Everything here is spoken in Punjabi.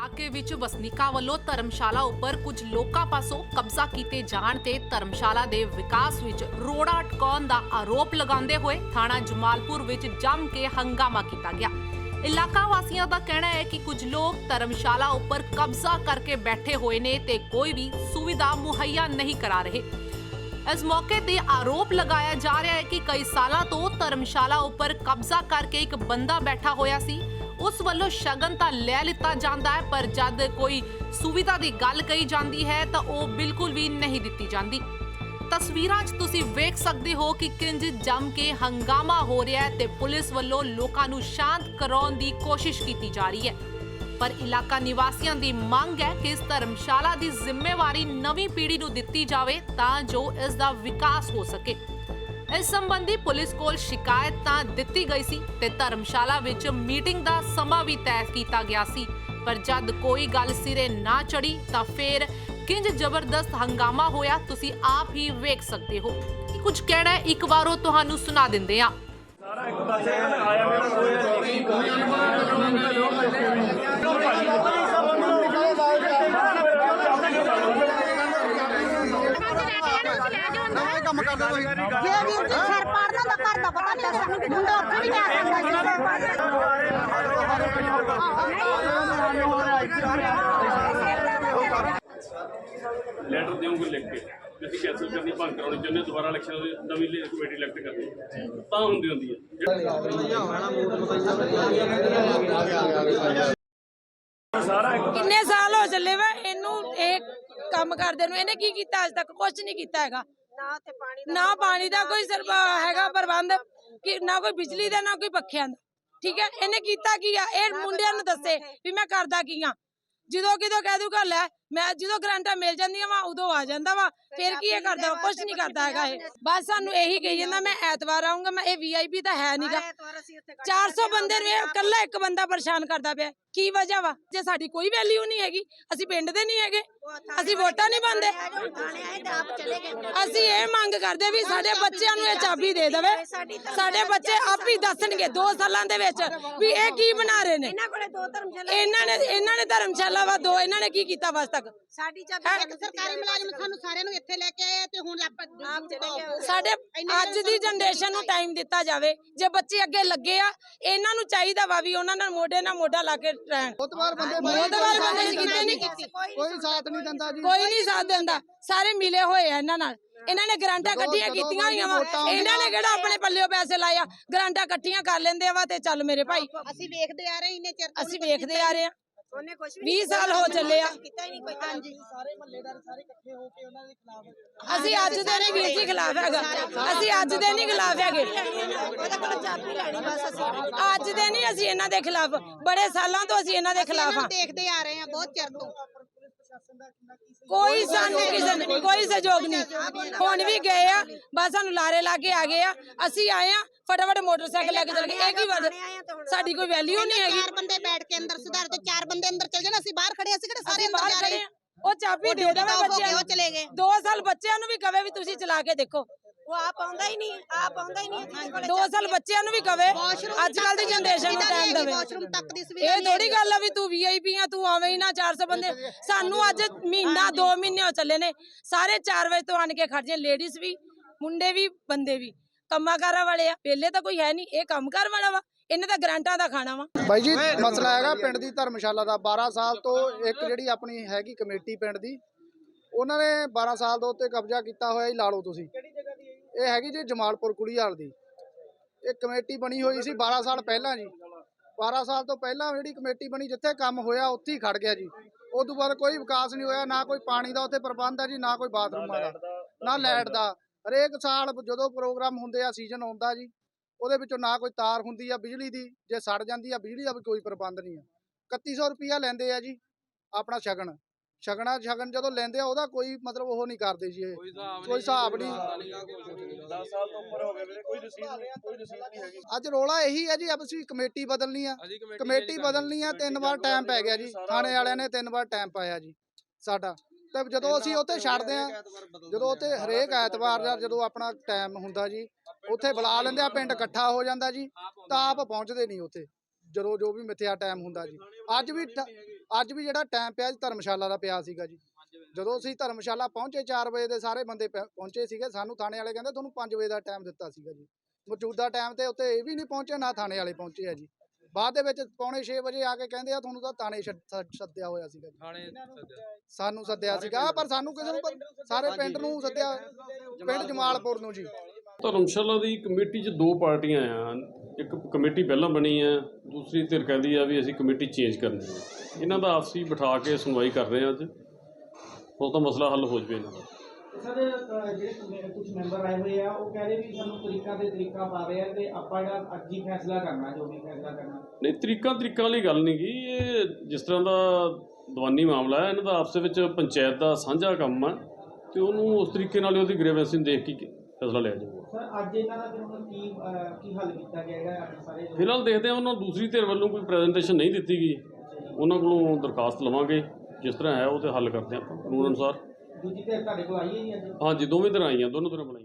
ਇਲਾਕੇ ਵਿੱਚ ਵਸਨੀਕਾਂ ਵੱਲੋਂ ਧਰਮਸ਼ਾਲਾ ਉੱਪਰ ਕੁਝ ਲੋਕਾਂ ਪਾਸੋਂ ਕਬਜ਼ਾ ਕੀਤੇ ਜਾਣ ਤੇ ਧਰਮਸ਼ਾਲਾ ਦੇ ਵਿਕਾਸ ਵਿੱਚ ਰੋੜਾ ਅਟਕਾਉਣ ਦਾ ਆਰੋਪ ਲਗਾਉਂਦੇ ਹੋਏ ਥਾਣਾ ਜਮਾਲਪੁਰ ਵਿੱਚ ਜੰਮ ਕੇ ਹੰਗਾਮਾ ਕੀਤਾ ਗਿਆ। ਇਲਾਕਾ ਵਾਸੀਆਂ ਦਾ ਕਹਿਣਾ ਹੈ ਕਿ ਕੁਝ ਲੋਕ ਧਰਮਸ਼ਾਲਾ ਉੱਪਰ ਕਬਜ਼ਾ ਕਰਕੇ ਬੈਠੇ ਹੋਏ ਨੇ ਤੇ ਕੋਈ ਵੀ ਸੁਵਿਧਾ ਮੁਹੱਈਆ ਨਹੀਂ ਕਰਾ ਰਹੇ। ਇਸ ਮੌਕੇ ਤੇ ਆਰੋਪ ਲਗਾਇਆ ਜਾ ਰਿਹਾ ਹੈ ਕਿ ਕਈ ਸਾਲਾਂ ਤੋਂ ਧਰਮਸ਼ਾਲਾ ਉੱਪਰ ਕਬਜ਼ਾ ਕਰਕੇ ਇੱਕ ਬੰਦਾ ਬੈਠਾ ਹੋਇਆ ਸੀ। ਉਸ ਵੱਲੋਂ ਸ਼ਗਨ ਤਾਂ ਲੈ ਲਿੱਤਾ ਜਾਂਦਾ ਹੈ, ਪਰ ਜਦ ਕੋਈ ਸੁਵਿਧਾ ਦੀ ਗੱਲ ਕਹੀ ਜਾਂਦੀ ਹੈ, ਤਾਂ ਉਹ ਬਿਲਕੁਲ ਵੀ ਨਹੀਂ ਦਿੱਤੀ ਜਾਂਦੀ। ਤਸਵੀਰਾਂ 'ਚ ਤੁਸੀਂ ਵੇਖ ਸਕਦੇ ਹੋ ਕਿ ਕਿੰਜ ਜੰਮ ਕੇ ਹੰਗਾਮਾ ਹੋ ਰਿਹਾ ਹੈ ਤੇ ਪੁਲਿਸ ਵੱਲੋਂ ਲੋਕਾਂ ਨੂੰ ਸ਼ਾਂਤ ਕਰਾਉਣ ਦੀ ਕੋਸ਼ਿਸ਼ ਕੀਤੀ ਜਾ ਰਹੀ ਹੈ। ਪਰ ਇਲਾਕਾ ਨਿਵਾਸੀਆਂ ਦੀ ਮੰਗ ਹੈ ਕਿ ਇਸ ਧਰਮਸ਼ਾਲਾ ਦੀ ਜ਼ਿੰਮੇਵਾਰੀ ਨਵੀਂ ਪੀੜ੍ਹੀ ਨੂੰ ਦਿੱਤੀ ਜਾਵੇ ਤਾਂ ਜੋ ਇਸ ਦਾ ਵਿਕਾਸ ਹੋ ਸਕੇ। ਇਸ ਸੰਬੰਧੀ ਪੁਲਿਸ ਕੋਲ ਸ਼ਿਕਾਇਤ ਤਾਂ ਦਿੱਤੀ ਗਈ ਸੀ ਤੇ ਧਰਮਸ਼ਾਲਾ ਵਿੱਚ ਮੀਟਿੰਗ ਦਾ ਸਮਾਂ ਵੀ ਤੈਅ ਕੀਤਾ ਗਿਆ ਸੀ। ਪਰ ਜਦ ਕੋਈ ਗੱਲ ਸਿਰੇ ਨਾ ਚੜੀ ਤਾਂ ਫੇਰ ਕਿੰਜ ਜ਼ਬਰਦਸਤ ਹੰਗਾਮਾ ਹੋਇਆ ਤੁਸੀਂ ਆਪ ਹੀ ਵੇਖ ਸਕਦੇ ਹੋ। ਕੁਝ ਕਹਿਣਾ ਇੱਕ ਵਾਰ ਉਹ ਤੁਹਾਨੂੰ ਸੁਣਾ ਦਿੰਦੇ ਆ ਨਵੇਂ ਕੰਮ ਕਰਦਾ ਤੁਸੀਂ ਜੇ ਵੀਰ ਜੀ ਸਿਰ ਪਾੜਨਾ ਤਾਂ ਘਰ ਦਾ ਪਤਾ ਨਹੀਂ ਸਾਨੂੰ ਮੁੰਡਾ ਉੱਥੇ ਵੀ ਜਾ ਸਕਦਾ ਜੀ ਲੈਟਰ ਦਿਓਗੇ ਲਿਖ ਕੇ ਵੀ ਅਸੀਂ ਕੈਂਸਲ ਕਰਨੀ ਭੰਗ ਕਰਾਉਣੀ ਚਾਹੁੰਦੇ ਹਾਂ, ਦੁਬਾਰਾ ਇਲੈਕਸ਼ਨ ਦੀ ਨਵੀਂ ਲੇ- ਕਮੇਟੀ ਇਲੈਕਟ ਕਰਨੀ ਤਾਂ ਹੁੰਦੀ ਹੁੰਦੀ ਹੈ ਸਾਰਾ ਕਿੰਨੇ ਸਾਲ ਹੋ ਚੱਲੇ ਵਾ ਇਹਨੂੰ ਇਹ ਕੰਮ ਕਰਦੇ ਨੂੰ ਇਹਨੇ ਕੀ ਕੀਤਾ ਅੱਜ ਤੱਕ ਕੁਝ ਨਹੀਂ ਕੀਤਾ ਹੈਗਾ ਨਾ ਪਾਣੀ ਦਾ ਕੋਈ ਸਰਬਾ ਹੈਗਾ ਪ੍ਰਬੰਧ ਕਿ ਨਾ ਕੋਈ ਬਿਜਲੀ ਦਾ ਨਾ ਕੋਈ ਪੱਖਿਆਂ ਦਾ। ਠੀਕ ਹੈ? ਇਹਨੇ ਕੀਤਾ ਕੀ ਆ? ਇਹ ਮੁੰਡਿਆਂ ਨੂੰ ਦੱਸੇ ਵੀ ਮੈਂ ਕਰਦਾ ਕੀ ਆ। ਜਦੋਂ ਕਿਦੋਂ ਕਹਿ ਦੂਗਾ ਲੈ ਮੈਂ ਜਦੋਂ ਗਰੰਟਾਂ ਮਿਲ ਜਾਂਦੀਆਂ ਵਾ ਉਦੋਂ ਆ ਜਾਂਦਾ ਵਾ। ਫਿਰ ਕੀ ਇਹ ਕਰਦਾ ਕੁਝ ਨਹੀਂ ਕਰਦਾ ਹੈਗਾ ਇਹ। ਬਸ ਸਾਨੂੰ ਇਹੀ ਕਹੀ ਜਾਂਦਾ ਮੈਂ ਐਤਵਾਰ ਆਉਂਗਾ ਮੈਂ ਇਹ ਵੀਆਈਪੀ ਤਾਂ ਹੈ ਨਹੀਂਗਾ 400 ਬੰਦੇ ਨੂੰ ਇਕੱਲਾ ਇੱਕ ਬੰਦਾ ਪਰੇਸ਼ਾਨ ਕਰਦਾ ਪਿਆ। ਕੀ ਵਜ੍ਹਾ ਵਾ? ਜੇ ਸਾਡੀ ਕੋਈ ਵੈਲਿਊ ਨਹੀਂ ਹੈਗੀ ਅਸੀਂ ਪਿੰਡ ਦੇ ਨਹੀਂ ਹੈਗੇ। ਅਸੀਂ ਵੋਟਾਂ ਨਹੀਂ ਪਾਉਂਦੇ। ਅਸੀਂ ਇਹ ਮੰਗ ਕਰਦੇ ਵੀ ਸਾਡੇ ਬੱਚਿਆਂ ਨੂੰ ਇਹ ਚਾਬੀ ਦੇ ਦੇਵੇ। ਸਾਡੇ ਬੱਚੇ ਆਪ ਹੀ ਦੱਸਣਗੇ 2 ਸਾਲਾਂ ਦੇ ਵਿੱਚ ਵੀ ਇਹ ਕੀ ਬਣਾ ਰਹੇ ਨੇ। ਇਹਨਾਂ ਕੋਲੇ ਦੋ ਧਰਮਸ਼ਾਲਾ ਇਹਨਾਂ ਨੇ ਇਹਨਾਂ ਨੇ ਧਰਮਸ਼ਾਲਾ ਵਾ ਦੋ ਇਹਨਾਂ ਨੇ ਕੀ ਕੀਤਾ ਵਸ ਤੱਕ ਸਾਡੀ ਚਾਬੀ ਇੱਕ ਸਰਕਾਰੀ ਮੁਲਾਜ਼ਮ ਸਾਨੂੰ ਸਾਰਿਆਂ ਨੂੰ ਇੱਥੇ ਲੈ ਕੇ ਆਏ ਤੇ ਹੁਣ ਆਪ ਸਾਡੇ ਅੱਜ ਦੀ ਜਨਰੇਸ਼ਨ ਨੂੰ ਟਾਈਮ ਦਿੱਤਾ ਜਾਵੇ। ਜੇ ਬੱਚੇ ਅੱਗੇ ਲੱਗੇ ਆ ਇਹਨਾਂ ਨੂੰ ਚਾਹੀਦਾ ਵਾ ਵੀ ਉਹਨਾਂ ਨਾਲ ਮੋਢੇ ਨਾਲ ਮੋਢਾ ਲਾ ਕੇ ਰਹਿਣ। ਬਹੁਤ ਵਾਰ ਬੰਦੇ ਬਹੁਤ ਵਾਰ ਬੰਦੇ ਕੀਤੇ ਨਹੀਂ ਕੋਈ ਸਾਥ ਨਹੀਂ ਦਿੰਦਾ ਜੀ। ਕੋਈ ਨਹੀਂ ਸਾਥ ਦਿੰਦਾ। ਸਾਰੇ ਮਿਲੇ ਹੋਏ ਆ ਇਹਨਾਂ ਨਾਲ। ਇਹਨਾਂ ਨੇ ਗਰਾਂਟਾਂ ਇਕੱਠੀਆਂ ਕੀਤੀਆਂ ਹੋਈਆਂ ਵਾ। ਇਹਨਾਂ ਨੇ ਕਿਹੜਾ ਆਪਣੇ ਪੱਲਿਓ ਪੈਸੇ ਲਾਏ ਆ? ਗਰਾਂਟਾਂ ਇਕੱਠੀਆਂ ਕਰ ਲੈਂਦੇ ਵਾ ਤੇ ਚੱਲ ਮੇਰੇ ਭਾਈ। ਅਸੀਂ ਵੇਖਦੇ ਆ ਰਹੇ ਇੰਨੇ ਚਿਰ ਅਸੀਂ ਵੇਖਦੇ ਆ ਰਹੇ ਆ 20 ਸਾਲ ਹੋ ਚੱਲੇ ਆ ਕੀਤਾ ਹੀ ਨਹੀਂ ਕੋਈ ਹਾਂਜੀ ਸਾਰੇ ਮਹੱਲੇਦਾਰ ਸਾਰੇ ਇਕੱਠੇ ਹੋ ਕੇ ਉਹਨਾਂ ਦੇ ਖਿਲਾਫ ਅਸੀਂ ਅੱਜ ਦੇ ਨਹੀਂ ਵੀਰ ਜੀ ਖਿਲਾਫ ਹੈਗਾ ਅਸੀਂ ਅੱਜ ਦੇ ਨਹੀਂ ਖਿਲਾਫ ਹੈਗੇ ਉਹਦੇ ਕੋਲ ਚਾਬੀ ਲੈਣੀ ਬਸ ਅਸੀਂ ਅੱਜ ਦੇ ਨਹੀਂ ਅਸੀਂ ਇਹਨਾਂ ਦੇ ਖਿਲਾਫ ਬੜੇ ਸਾਲਾਂ ਤੋਂ ਅਸੀਂ ਇਹਨਾਂ ਦੇ ਖਿਲਾਫ ਆ ਦੇਖਦੇ ਆ ਰਹੇ ਆ ਬਹੁਤ ਚਿਰ ਤੋਂ ਕੋਈ ਸਾਨੂੰ ਕਿਸੇ ਨੇ ਕੋਈ ਸਹਿਯੋਗ ਨਹੀਂ ਹੁਣ ਵੀ ਗਏ ਆ ਬਸ ਸਾਨੂੰ ਲਾਰੇ ਲਾ ਕੇ ਆ ਗਏ ਆ ਅਸੀਂ ਆਏ ਆ ਫਟਾਫਟ ਮੋਟਰਸਾਈਕਲ ਲੈ ਕੇ ਚਲ ਗਏ ਇਹ ਕੀ ਵਧ ਸਾਡੀ ਕੋਈ ਵੈਲਿਊ ਨਹੀਂ ਹੈਗੀ। ਚਾਰ ਬੰਦੇ ਬੈਠ ਕੇ ਅੰਦਰ ਸੁਧਾਰ ਤੇ ਚਾਰ ਬੰਦੇ ਅੰਦਰ ਚਲ ਜਾਣ ਅਸੀਂ ਬਾਹਰ ਖੜੇ ਅਸੀਂ ਕਿਹੜੇ ਸਾਰੇ ਅੰਦਰ ਜਾ ਰਹੇ ਉਹ ਚਾਬੀ ਦੇ ਦੇਵੇ ਬੱਚਿਆਂ ਨੂੰ। ਚਲੇ ਗਏ। 2 ਸਾਲ ਬੱਚਿਆਂ ਨੂੰ ਵੀ ਕਵੇ ਵੀ ਤੁਸੀਂ ਚਲਾ ਕੇ ਦੇਖੋ। ਉਹ ਆਪ ਆਉਂਦਾ ਹੀ ਨਹੀਂ ਆਪ ਆਉਂਦਾ ਹੀ ਨਹੀਂ 2 ਸਾਲ ਬੱਚਿਆਂ ਨੂੰ ਵੀ ਕਵੇ ਅੱਜ ਕੱਲ ਦੀ ਜਨਰੇਸ਼ਨ ਨੂੰ ਟਾਈਮ ਦੇਵੇ। ਵਾਸ਼ਰੂਮ ਤੱਕ ਦੀ ਸੁਵਿਧਾ ਇਹ ਥੋੜੀ ਗੱਲ ਆ ਵੀ ਤੂੰ ਵੀਆਈਪੀ ਆ ਤੂੰ ਆਵੇਂ ਹੀ ਨਾ 400 ਬੰਦੇ। ਸਾਨੂੰ ਅੱਜ ਮਹੀਨਾ 2 ਮਹੀਨੇ ਹੋ ਚੱਲੇ ਨੇ। ਸਾਰੇ 4 ਵਜੇ ਤੋਂ ਆਣ ਕੇ ਖੜ ਜੇ ਲੇਡੀਜ਼ ਵੀ ਮੁੰਡੇ ਵੀ ਬੰਦੇ ਵੀ। ਕੰਮਾਕਾਰਾਂ ਵਾਲੇ ਆ ਪਹਿਲੇ ਤਾਂ ਕੋਈ ਹੈ ਨਹੀਂ ਇਹ ਕੰਮਕਾਰ ਵਾਲਾ ਵਾ। ਇਹਨੇ ਤਾਂ ਗਰਾਂਟਾਂ ਦਾ ਖਾਣਾ ਵਾ। ਬਾਈ ਜੀ, ਮਸਲਾ ਹੈਗਾ ਪਿੰਡ ਦੀ ਧਰਮਸ਼ਾਲਾ ਦਾ। 12 ਸਾਲ ਤੋਂ ਇੱਕ ਜਿਹੜੀ ਆਪਣੀ ਹੈਗੀ ਕਮੇਟੀ ਪਿੰਡ ਦੀ, ਉਹਨਾਂ ਨੇ 12 ਸਾਲ ਦੇ ਉੱਤੇ ਕਬਜ਼ਾ ਕੀਤਾ ਹੋਇਆ ਜੀ, ਲਾ ਲਓ ਤੁਸੀਂ। ਇਹ ਹੈਗੀ ਜੀ ਜਮਾਲਪੁਰ ਕੁੜੀਹਾਲ ਦੀ। ਇਹ ਕਮੇਟੀ ਬਣੀ ਹੋਈ ਸੀ 12 ਸਾਲ ਪਹਿਲਾਂ ਜੀ। 12 ਸਾਲ ਤੋਂ ਪਹਿਲਾਂ ਜਿਹੜੀ ਕਮੇਟੀ ਬਣੀ, ਜਿੱਥੇ ਕੰਮ ਹੋਇਆ, ਉੱਥੇ ਹੀ ਖੜ ਗਿਆ ਜੀ। ਉਸ ਤੋਂ ਬਾਅਦ ਕੋਈ ਵਿਕਾਸ ਨਹੀਂ ਹੋਇਆ, ਨਾ ਕੋਈ ਪਾਣੀ ਦਾ ਉੱਥੇ ਪ੍ਰਬੰਧ ਹੈ ਜੀ, ਨਾ ਕੋਈ ਬਾਥਰੂਮਾਂ ਦਾ, ਨਾ ਲਾਈਟ ਦਾ। ਹਰੇਕ ਸਾਲ ਜਦੋਂ ਪ੍ਰੋਗਰਾਮ ਹੁੰਦੇ ਆ, ਸੀਜ਼ਨ ਆਉਂਦਾ ਜੀ। ਉਹਦੇ ਵਿੱਚੋਂ ਨਾ ਕੋਈ ਤਾਰ ਹੁੰਦੀ ਆ ਬਿਜਲੀ ਦੀ ਜੇ ਸੜ ਜਾਂਦੀ ਆ ਬਿਜਲੀ ਦਾ ਵੀ ਕੋਈ ਪ੍ਰਬੰਧ ਨਹੀਂ ਆ। 3100 ਰੁਪਿਆ ਲੈਂਦੇ ਆ ਜੀ ਆਪਣਾ ਸ਼ਗਨ। ਸ਼ਗਨਾ ਸ਼ਗਨ ਜਦੋਂ ਲੈਂਦੇ ਆ ਉਹਦਾ ਕੋਈ ਮਤਲਬ ਉਹ ਨਹੀਂ ਕਰਦੇ ਜੀ ਇਹ। ਕੋਈ ਹਿਸਾਬ ਨਹੀਂ 10 ਸਾਲ ਤੋਂ ਉੱਪਰ ਹੋ ਗਏ ਵੀਰੇ ਕੋਈ ਰਸੀਦ ਨਹੀਂ ਕੋਈ ਰਸੀਦ ਨਹੀਂ ਹੈਗੀ। ਅੱਜ ਰੋਲਾ ਇਹੀ ਹੈ ਜੀ ਅਸੀਂ ਕਮੇਟੀ ਬਦਲਣੀ ਆ। ਕਮੇਟੀ ਬਦਲਣੀ ਆ ਤਿੰਨ ਵਾਰ ਟਾਈਮ ਪੈ ਗਿਆ ਜੀ ਥਾਣੇ ਵਾਲਿਆਂ ਨੇ ਤਿੰਨ ਵਾਰ ਟਾਈਮ ਪਾਇਆ ਜੀ ਸਾਡਾ। ਤੇ ਜਦੋਂ ਅਸੀਂ ਉੱਥੇ ਛੱਡਦੇ ਆ ਜਦੋਂ ਉੱਥੇ ਹਰੇਕ ਐਤਵਾਰ ਦਾ ਜਦੋਂ ਆਪਣਾ ਟਾਈਮ ਹੁੰਦਾ ਜੀ ਉੱਥੇ ਬੁਲਾ ਲੈਂਦੇ ਆ ਪਿੰਡ ਇਕੱਠਾ ਹੋ ਜਾਂਦਾ ਜੀ ਤਾਂ ਆਪ ਪਹੁੰਚਦੇ ਨਹੀਂ ਉੱਥੇ ਜਦੋਂ ਜੋ ਵੀ ਮਿੱਥਿਆ ਟਾਈਮ ਹੁੰਦਾ ਜੀ। ਅੱਜ ਵੀ ਅੱਜ ਵੀ ਜਿਹੜਾ ਟਾਈਮ ਪਿਆ ਜੀ ਧਰਮਸ਼ਾਲਾ ਦਾ ਪਿਆ ਸੀਗਾ ਜੀ। ਜਦੋਂ ਅਸੀਂ ਧਰਮਸ਼ਾਲਾ ਪਹੁੰਚੇ 4 ਵਜੇ ਦੇ ਸਾਰੇ ਬੰਦੇ ਪਹੁੰਚੇ ਸੀਗੇ ਸਾਨੂੰ ਥਾਣੇ ਵਾਲੇ ਕਹਿੰਦੇ ਤੁਹਾਨੂੰ 5 ਵਜੇ ਦਾ ਟਾਈਮ ਦਿੱਤਾ ਸੀਗਾ ਜੀ। ਮੌਜੂਦਾ ਟਾਈਮ ਤੇ ਉੱਤੇ ਇਹ ਵੀ ਨਹੀਂ ਪਹੁੰਚੇ ਨਾ ਥਾਣੇ ਵਾਲੇ ਪਹੁੰਚੇ ਆ ਜੀ। ਬਾਅਦ ਦੇ ਵਿੱਚ ਪੌਣੇ 6 ਵਜੇ ਆ ਕੇ ਕਹਿੰਦੇ ਆ ਤੁਹਾਨੂੰ ਤਾਂ ਥਾਣੇ ਸੱਦਿਆ ਹੋਇਆ ਸੀਗਾ ਜੀ। ਥਾਣੇ ਸੱਦਿਆ। ਸਾਨੂੰ ਸੱਦਿਆ ਸੀਗਾ ਪਰ ਸਾਨੂੰ ਕਿਸੇ ਨੂੰ ਸਾਰੇ ਪਿੰਡ ਨੂੰ ਸੱਦਿਆ ਪਿੰਡ ਜਮਾਲਪੁਰ ਨੂੰ ਜੀ। ਧਰਮਸ਼ਾਲਾ ਦੀ ਕਮੇਟੀ 'ਚ ਦੋ ਪਾਰਟੀਆਂ ਆ। ਇੱਕ ਕਮੇਟੀ ਪਹਿਲਾਂ ਬਣੀ ਹੈ ਦੂਸਰੀ ਧਿਰ ਕਹਿੰਦੀ ਆ ਵੀ ਅਸੀਂ ਕਮੇਟੀ ਚੇਂਜ ਕਰਨੀ ਹੈ ਇਹਨਾਂ ਦਾ ਆਪਸੀ ਬਿਠਾ ਕੇ ਸੁਣਵਾਈ ਕਰ ਰਹੇ ਆ ਅੱਜ। ਉਹ ਤਾਂ ਮਸਲਾ ਹੱਲ ਹੋ ਜਵੇ ਇਹਨਾਂ ਦਾ। ਸਰ ਜਿਹੜੇ ਕੁਝ ਮੈਂਬਰ ਆਏ ਹੋਏ ਆ ਉਹ ਕਹਿ ਰਹੇ ਵੀ ਸਾਨੂੰ ਤਰੀਕਾ ਤੇ ਤਰੀਕਾ ਪਾ ਰਹੇ ਆ ਤੇ ਆਪਾਂ ਜਿਹੜਾ ਅੱਜ ਹੀ ਫੈਸਲਾ ਕਰਨਾ ਜੋ ਵੀ ਫੈਸਲਾ ਕਰਨਾ। ਨਹੀਂ ਤਰੀਕਾਂ ਤਰੀਕਾਂ ਵਾਲੀ ਗੱਲ ਨਹੀਂ ਗੀ। ਇਹ ਜਿਸ ਤਰ੍ਹਾਂ ਦਾ ਦੀਵਾਨੀ ਮਾਮਲਾ ਹੈ ਇਹਨਾਂ ਦਾ ਆਪਸ ਵਿੱਚ ਪੰਚਾਇਤ ਦਾ ਸਾਂਝਾ ਕੰਮ ਹੈ ਤੇ ਉਹਨੂੰ ਉਸ ਤਰੀਕੇ ਨਾਲ ਉਹਦੀ ਗ੍ਰੇਵੈਂਸੀ ਦੇਖ ਕੇ ਫੈਸਲਾ ਲਿਆ ਜਾਊਗਾ। ਸਰ ਅੱਜ ਇਹਨਾਂ ਦਾ ਫਿਰ ਹੁਣ ਕੀ ਅਹ ਕੀ ਹੱਲ ਕੀਤਾ ਗਿਆ ਹੈਗਾ ਆਪਣੇ ਸਾਰੇ ਜੋ- ਫਿਲਹਾਲ ਦੇਖਦੇ ਹਾਂ ਉਹਨਾਂ ਦੂਸਰੀ ਧਿਰ ਵੱਲੋਂ ਕੋਈ ਪ੍ਰੈਜੈਂਟੇਸ਼ਨ ਨਹੀਂ ਦਿੱਤੀ ਗਈ। ਉਹਨਾਂ ਕੋਲੋਂ ਦਰਖਾਸਤ ਲਵਾਂਗੇ ਜਿਸ ਤਰ੍ਹਾਂ ਹੈ ਉਹ ਤੇ ਹੱਲ ਕਰਦੇ ਹਾਂ ਆਪਾਂ ਕਾਨੂੰਨ ਅਨੁਸਾਰ। ਦੂਜੀ ਤੇ ਤੁਹਾਡੇ ਕੋਲ ਆਈ ਹੈ ਜੀ ਅੱਜ? ਹਾਂਜੀ ਦੋਵੇਂ ਧਿਰਾਂ ਆਈਆਂ ਦੋਨੋਂ ਧਿਰਾਂ ਬਣਾਈਆਂ।